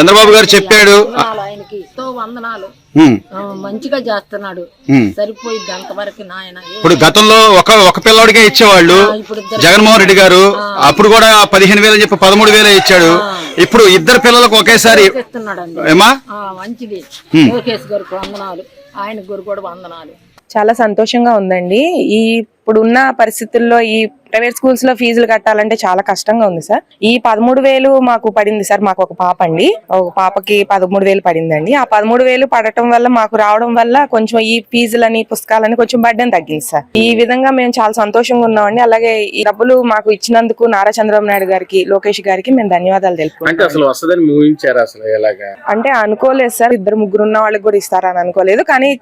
చంద్రబాబు గారు చెప్పాడు. వందనాలు ఆయనకి. ఎంతో వందనాలు. ఉమ్, ఆ, మంచిగా చేస్తున్నాడు. ఉమ్. సరిపోయిద్ది అంతవరకు నాయన. ఏ- ఇప్పుడు గతంలో ఒక ఒక పిల్లవాడికే ఇచ్చేవాళ్ళు. ఆ, ఇప్పుడు ఇద్దరు జగన్మోహన్ రెడ్డి గారు. అప్పుడు కూడా పదిహేను వేలు చెప్పి పదమూడు వేలే ఇచ్చాడు. ఇప్పుడు ఇద్దరు పిల్లలకు ఒకేసారి ఇస్తున్నాడండి ఏమా? ఆ, మంచిది. లోకేష్ గారికి వందనాలు. ఆయన గురు కూడా వందనాలు. చాలా సంతోషంగా ఉందండి. ఈ ఇప్పుడున్న పరిస్థితుల్లో ఈ ప్రైవేట్ స్కూల్స్లో ఫీజులు కట్టాలంటే చాలా కష్టంగా ఉంది సార్. ఈ పదమూడు వేలు మాకు పడింది సార్ మాకు ఒక పాప అండి. ఒక పాపకి పదమూడు వేలు పడిందండి. ఆ పదమూడు వేలు పడటం వల్ల మాకు రావడం వల్ల కొంచెం ఈ ఫీజులని పుస్తకాలని కొంచెం బడ్డని తగ్గింది సార్. ఈ విధంగా మేము చాలా సంతోషంగా ఉన్నామండి. అలాగే ఈ డబ్బులు మాకు ఇచ్చినందుకు నారా చంద్రబాబు నాయుడు గారికి లోకేష్ గారికి మేము ధన్యవాదాలు తెలుపుకుంటాం అంటే అసలు వస్తుందని ఊహించారు అసలు ఎలాగా? అంటే అనుకోలేదు సార్. ఇద్దరు ముగ్గురు ఉన్న వాళ్ళకి కూడా ఇస్తారని అనుకోలేదు. కానీ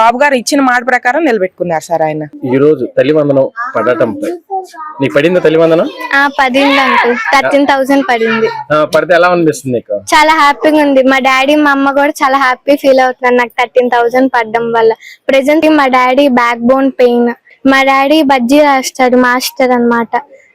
బాబు గారు ఇచ్చిన మాట ప్రకారం నిలబెట్టుకున్నారు సార్ ఆయన. ఈ రోజు తల్లివందనం పడటంపై నీకు పడిందా తల్లివందనం? ఆ పడింది అంకుల్. థర్టీన్ థౌసండ్ పడింది. ఆ, పడితే ఎలా అనిపిస్తుంది నీకు? చాలా హ్యాపీగా ఉంది. మా డాడీ మా అమ్మ కూడా చాలా హ్యాపీ ఫీల్ అవుతున్నారు నాకు థర్టీన్ థౌసండ్ పడడం వల్ల. ప్రెసెంట్ మా డాడీ బ్యాక్ బోన్ పెయిన్ మా డాడీ బజ్జీ రాస్తాడు మాస్టర్ అన్నమాట.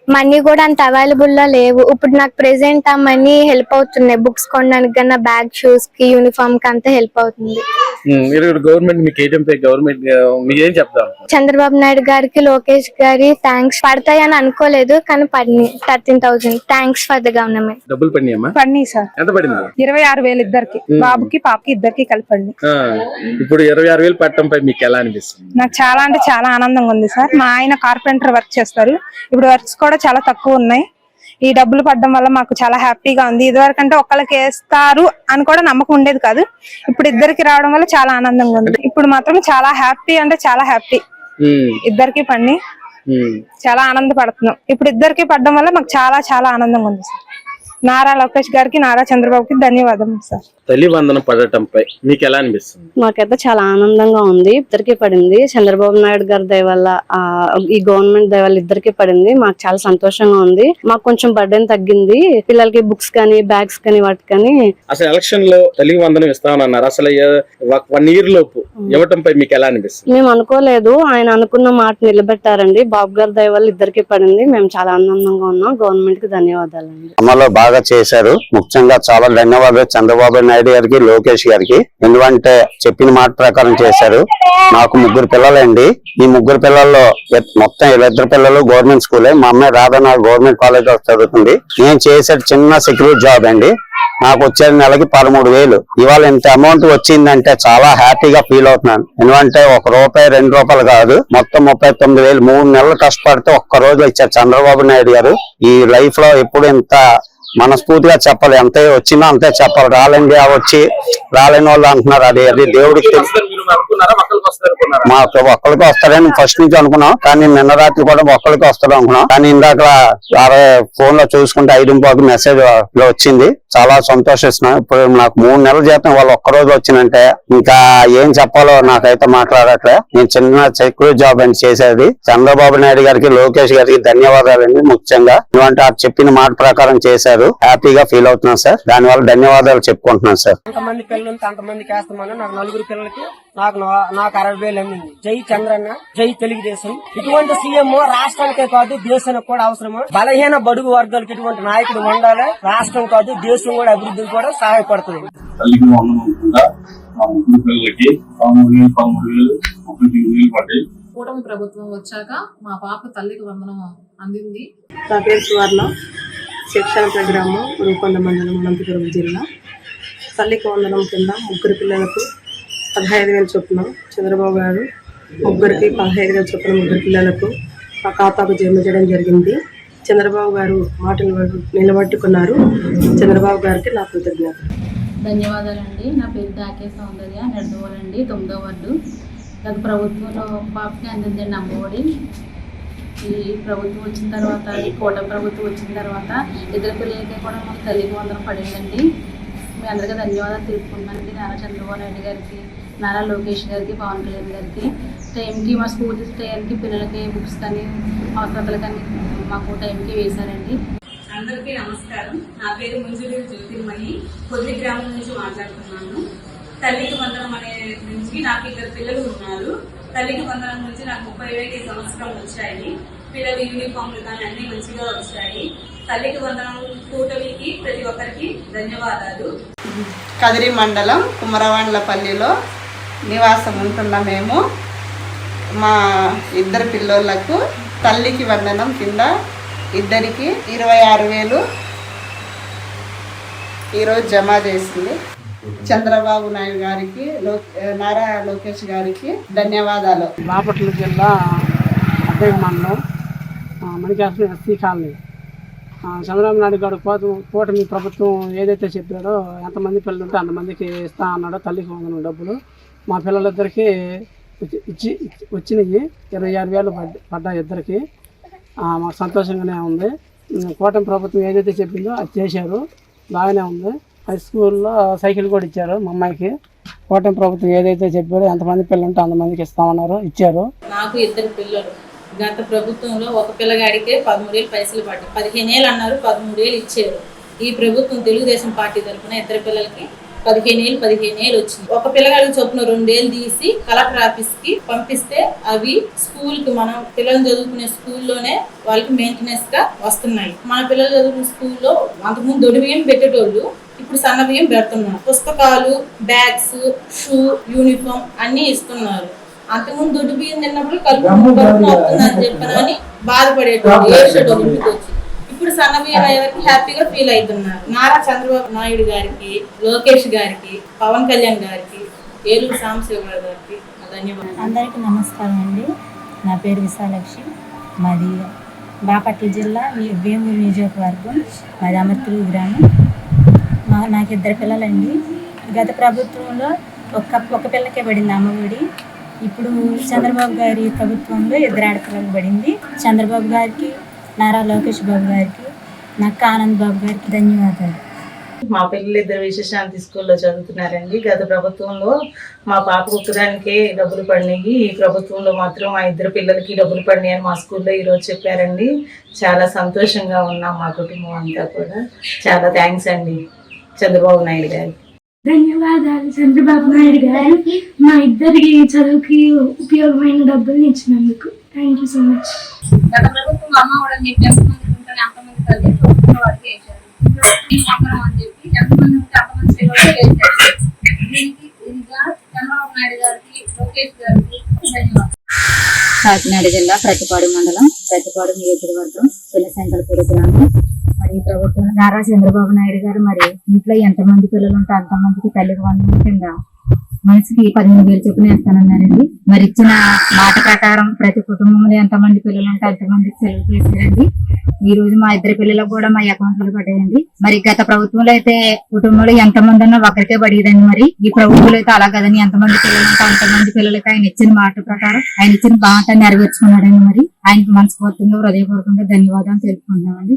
మనీ కూడా అంత అవైలబుల్లో లేవు. ఇప్పుడు నాకు ప్రెసెంట్ ఆ మనీ హెల్ప్ అవుతున్నాయి. బుక్స్ కొనడానికి కన్నా బ్యాగ్ షూస్కి యూనిఫామ్కి అంతా హెల్ప్ అవుతుంది. గవర్నమెంట్ మీకు గవర్నమెంట్ చెప్తాం చంద్రబాబు నాయుడు గారికి లోకేష్ గారి థ్యాంక్స్ పడతాయని అనుకోలేదు కానీ పడినాయి thirteen thousand thanks for the government డబ్బులు పడినాయమ్మా? పడినాయి సార్. ఎంత పడింది? ఇరవై ఆరు వేలు ఇద్దరికి. బాబుకి పాపకి ఇద్దరికి కలిపండి. ఇప్పుడు ఇరవై ఆరు వేలు పట్టడంపై మీకు ఎలా అనిపిస్తుంది? నాకు చాలా అంటే చాలా ఆనందంగా ఉంది సార్. మా ఆయన కార్పెంటర్ వర్క్ చేస్తారు. ఇప్పుడు వర్క్స్ కూడా చాలా తక్కువ ఉన్నాయి. ఈ డబ్బులు పడడం వల్ల మాకు చాలా హ్యాపీగా ఉంది. ఇదివరకు అంటే ఒక్కళ్ళకి వేస్తారు అని కూడా నమ్మకం ఉండేది కాదు. ఇప్పుడు ఇద్దరికి రావడం వల్ల చాలా ఆనందంగా ఉంది. ఇప్పుడు మాత్రం చాలా హ్యాపీ అంటే చాలా హ్యాపీ. ఇద్దరికి ఉమ్. చాలా ఆనందపడుతున్నాం. ఇప్పుడు ఇద్దరికి పడడం వల్ల మాకు చాలా చాలా ఆనందంగా ఉంది సార్. నారా లోకేష్ గారికి నారా చంద్రబాబుకి ధన్యవాదం సార్. తల్లి వందనం పడటంపై మీకు ఎలా అనిపిస్తుంది? మాకైతే చాలా ఆనందంగా ఉంది. ఇద్దరికి పడింది. చంద్రబాబు నాయుడు గారి దయ వల్ల ఆ, ఈ గవర్నమెంట్ దయ వల్ల ఇద్దరికి పడింది. మాకు చాలా సంతోషంగా ఉంది. మాకు కొంచెం బర్డెన్ తగ్గింది. పిల్లలకి బుక్స్ కానీ బ్యాగ్స్ కానీ వాటి కానీ. అసలు ఎలక్షన్లో తల్లి వందనం ఇస్తామన్నారు అసలు వన్ ఇయర్ లోపు ఇవ్వటంపై మీకు ఎలా అనిపిస్తుంది? మేము అనుకోలేదు. ఆయన అనుకున్న మాట నిలబెట్టారండి. బాబు గారి దయ వల్ల ఇద్దరికి పడింది. మేము చాలా ఆనందంగా ఉన్నాం. గవర్నమెంట్కి ధన్యవాదాలండి. అమలు బాగా చేశారు. ముఖ్యంగా చాలా ధన్యవాదాలు చంద్రబాబు నాయుడు గారికి లోకేష్ గారికి ఎందుకంటే చెప్పిన మాట ప్రకారం చేశారు. నాకు ముగ్గురు పిల్లలండి. ఈ ముగ్గురు పిల్లల్లో మొత్తం ఇద్దరు పిల్లలు గవర్నమెంట్ స్కూలే. మా అమ్మాయి రాధన గవర్నమెంట్ కాలేజ్లో చదువుతుంది. నేను చేసే చిన్న సెక్యూరిటీ జాబ్ అండి. నాకు వచ్చే నెలకి పదమూడు వేలు. ఇవాళ ఇంత అమౌంట్ వచ్చిందంటే చాలా హ్యాపీగా ఫీల్ అవుతున్నాను. ఎందుకంటే ఒక రూపాయి రెండు రూపాయలు కాదు. మొత్తం ముప్పై తొమ్మిది వేలు. మూడు నెలలు కష్టపడితే ఒక్క రోజులో ఇచ్చారు చంద్రబాబు నాయుడు గారు. ఈ లైఫ్లో ఎప్పుడు ఇంత మనస్ఫూర్తిగా చెప్పాలి. ఎంత వచ్చినా అంతే చెప్పాలి రాలేండి వచ్చి రాలేని వాళ్ళు అంటున్నారు. అది అది దేవుడికి మాకు ఒక్కరికి వస్తారని ఫస్ట్ నుంచి అనుకున్నాం. కానీ నిన్న రాత్రి కూడా ఒక్కరికి వస్తారు అనుకున్నాం. కానీ ఇందాక ఫోన్లో చూసుకుంటే ఐదు పాకు మెసేజ్లో వచ్చింది. చాలా సంతోషిస్తున్నాం. ఇప్పుడు నాకు మూడు నెలల జీతం వాళ్ళు ఒక్క రోజు వచ్చిందంటే ఇంకా ఏం చెప్పాలో నాకైతే మాట్లాడట్లే. నేను చిన్న సెక్యూరిటీ జాబ్ అని చేసేది. చంద్రబాబు నాయుడు గారికి లోకేష్ గారికి ధన్యవాదాలండి ముఖ్యంగా. ఎందుకంటే ఆ చెప్పిన మాట ప్రకారం చేశారు. హ్యాపీగా ఫీల్ అవుతున్నాను సార్. దానివల్ల ధన్యవాదాలు చెప్పుకుంటున్నాను సార్. పిల్లలు నాకు నలుగురు పిల్లలకి నాకు నా- నాకు అరవై వేలు అందింది జై చంద్రన్న జై తెలుగుదేశం. ఇటువంటి సీఎం రాష్ట్రానికే కాదు దేశానికి కూడా అవసరము. బలహీన బడుగు వర్గాలకు ఇటువంటి నాయకుడు ఉండాలి. రాష్ట్రం కాదు దేశం కూడా అభివృద్ధికి కూడా సహాయపడుతుంది. తల్లికి వందనం కూడా మా ముగ్గురు పిల్లలకి పదమూడు వేలు పదమూడు వేలు ముప్పై తొమ్మిది వేలు పడ్డాయి. కూటమి ప్రభుత్వం వచ్చాక మా పాప తల్లికి వందనం అందింది. నా పేరు సువర్ణ. శిక్షణ ప్రోగ్రాము రూపొంద మండలం అనంతపురం జిల్లా. తల్లికి వందనం కింద ముగ్గురు పిల్లలకు పదహైదు వేల చొప్పున చంద్రబాబు గారు ముగ్గురికి పదహైదు వేల చొప్పున ముగ్గురు పిల్లలకు మా ఖాతాకు జమ చేయడం జరిగింది. చంద్రబాబు గారు మాటలు నిలబట్టుకున్నారు నిలబెట్టుకున్నారు. చంద్రబాబు గారికి నా కృతజ్ఞత ధన్యవాదాలండి. నా పేరు దాకే సౌందర్య నెడదవోలండి తొమ్మిదో వార్డు. గత ప్రభుత్వంలో పాపకి అందిందండి అమ్మఒడి ఈ ప్రభుత్వం వచ్చిన తర్వాత ఈ కోట ప్రభుత్వం వచ్చిన తర్వాత ఇద్దరు పిల్లలకి కూడా మాకు తల్లికి వందనం పడిందండి. మీ అందరికీ ధన్యవాదాలు తెలుపుకుంటున్నానండి. నారా చంద్రబాబు నాయుడు గారికి. నారా లోకేష్ గారికి పవన్ కళ్యాణ్ గారికి టైంకి మా స్కూల్ టైంకి పిల్లలకి బుక్స్ కానీ అవసరాలు కానీ మాకు టైంకి వేశారండి. అందరికీ నమస్కారం. నా పేరు ముంజులి జ్యోతిర్మణి. కొద్ది గ్రామం నుంచి మాట్లాడుతున్నాను. తల్లికి వందనం అనే నుంచి నాకు ఇద్దరు పిల్లలు ఉన్నారు. తల్లికి వందనం నుంచి నాకు ముప్పై వేలు సంవత్సరం వచ్చాయి. పిల్లలు యూనిఫామ్లు కానీ అన్ని మంచిగా వచ్చాయి. తల్లికి వందనం కూటమికి ప్రతి ఒక్కరికి ధన్యవాదాలు. కదిరి మండలం కుమరవాండ్లపల్లిలో నివాసం ఉంటున్న మేము. మా ఇద్దరు పిల్లలకు తల్లికి వందనం కింద ఇద్దరికి ఇరవై ఆరు వేలు ఈరోజు జమ చేసింది. చంద్రబాబు నాయుడు గారికి లో నారా లోకేష్ గారికి ధన్యవాదాలు. బాపట్ల జిల్లా అద్దెకి మండలం మణికాశ్వరం ఎస్సీ కాలనీ. చంద్రబాబు నాయుడు గారు కోట కూటమి ప్రభుత్వం ఏదైతే చెప్పాడో ఎంతమంది పిల్లలు ఉంటే అంతమందికి ఇస్తా అన్నాడో తల్లికి వందనం డబ్బులు. మా పిల్లలిద్దరికి ఇచ్చి- వచ్చినాయి. ఇరవై ఆరు వేలు పడ్డ పడ్డాయి ఇద్దరికి. మాకు సంతోషంగానే ఉంది. కూటమి ప్రభుత్వం ఏదైతే చెప్పిందో అది చేశారు. బాగానే ఉంది. హై స్కూల్లో సైకిల్ కూడా ఇచ్చారు మా అమ్మాయికి. కూటమి ప్రభుత్వం ఏదైతే చెప్పారో ఎంతమంది పిల్లలు ఉంటే అంతమందికి ఇస్తామన్నారు ఇచ్చారు. నాకు ఇద్దరు పిల్లలు. గత ప్రభుత్వంలో ఒక పిల్లగాడికే పదమూడేళ్ళు పైసలు పడ్డాయి. పదిహేను ఏళ్ళు అన్నారు పదమూడేళ్ళు ఇచ్చారు. ఈ ప్రభుత్వం తెలుగుదేశం పార్టీ తరఫున ఇద్దరు పిల్లలకి పదిహేను ఏళ్ళు పదిహేను ఏళ్ళు వచ్చింది. ఒక పిల్లగాడికి చొప్పున రెండేళ్ళు తీసి కలెక్టర్ ఆఫీస్కి పంపిస్తే అవి స్కూల్కి మనం పిల్లలు చదువుకునే స్కూల్లోనే వాళ్ళకి మెయింటెనెన్స్గా వస్తున్నాయి. మన పిల్లలు చదువుకునే స్కూల్లో అంతకుముందు దొడి బియ్యం పెట్టేటోళ్ళు ఇప్పుడు సన్న బియ్యం పెడుతున్నారు. పుస్తకాలు బ్యాగ్స్ షూ యూనిఫామ్ అన్ని ఇస్తున్నారు. అంతకుముందు దొడ్డు బియ్యం తిన్నప్పుడు కలుపు కలుపు వస్తుందని చెప్పనని బాధపడేటోళ్ళు ఏడ్చేటోళ్ళు ఇంటికి వచ్చి. సన్న బియ్యం అయ్యేవరకు హ్యాపీగా ఫీల్ అవుతున్నారు. నారా చంద్రబాబు నాయుడు గారికి లోకేష్ గారికి పవన్ కళ్యాణ్ గారికి ఏలూరు సాంబశివరావు గారికి ధన్యవాదాలు. అందరికీ నమస్కారం అండి. నా పేరు విశాలక్ష్మి. మాది బాపట్ల జిల్లా వేమూరు నియోజకవర్గం. మాది అమర్తులు గ్రామం. మా నాకు ఇద్దరు పిల్లలండి. గత ప్రభుత్వంలో ఒక్క ఒక పిల్లకే పడింది అమ్మఒడి ఇప్పుడు చంద్రబాబు గారి ప్రభుత్వంలో ఇద్దరు ఆడపిల్లలు పడింది. చంద్రబాబు గారికి నారా లోకేష్ బాబు గారికి నక్క ఆనంద్ బాబు గారికి ధన్యవాదాలు. మా పిల్లలు ఇద్దరు విశేషాంతి స్కూల్లో చదువుతున్నారండి. గత ప్రభుత్వంలో మా పాప ఒక్కదానికే డబ్బులు పడినాయి. ఈ ప్రభుత్వంలో మాత్రం మా ఇద్దరు పిల్లలకి డబ్బులు పడినాయి అని మా స్కూల్లో ఈరోజు చెప్పారండి. చాలా సంతోషంగా ఉన్నాం మా కుటుంబం అంతా కూడా. చాలా థ్యాంక్స్ అండి చంద్రబాబు నాయుడు గారికి ధన్యవాదాలు చంద్రబాబు నాయుడు గారు. మా ఇద్దరికి చదువుకి ఉపయోగమైన డబ్బులు ఇచ్చినందుకు. థ్యాంక్ యూ సో మచ్ గత ప్రభుత్వం అమ్మ కూడా మీకు ఎంతమంది ఉంటే అంతమంది తల్లి ప్రభుత్వం వారికి వేశారు ఈ సంబరం అని చెప్పి ఎంతమంది ఉంటే అంతమంది వేశారు దీనికి ఇదిగా చంద్రబాబు నాయుడు గారికి లోకేష్ గారికి ధన్యవాదాలు. కాకినాడ జిల్లా ప్రతిపాడు మండలం ప్రతిపాడు నియోజకవర్గం పిల్లశంకరపూడి గ్రామం. మరి ప్రభుత్వం నారా చంద్రబాబు నాయుడు గారు మరి ఇంట్లో ఎంతమంది పిల్లలు ఉంటే అంతమందికి తల్లికి వందనం కింద మనిషికి పదిహేను వేలు చొప్పున వేస్తానన్నారండి. మరి ఇచ్చిన మాట ప్రకారం ప్రతి కుటుంబంలో ఎంతమంది పిల్లలు ఉంటే అంతమంది సెలవు చేశారండి. ఈ రోజు మా ఇద్దరు పిల్లలకు కూడా మా అకౌంట్లో పడ్డాయండి. మరి గత ప్రభుత్వంలో అయితే కుటుంబంలో ఎంతమంది ఉన్నా ఒకరికే పడేదండి మరి. ఈ ప్రభుత్వంలో అయితే అలా కదండి. ఎంతమంది పిల్లలు ఉంటే అంతమంది పిల్లలకి ఆయన ఇచ్చిన మాట ప్రకారం ఆయన ఇచ్చిన బాట నెరవేర్చుకున్నాడండి మరి. ఆయనకి మనస్ఫూర్తిగా హృదయపూర్వకంగా ధన్యవాదాలు తెలుపుకుంటున్నామండి.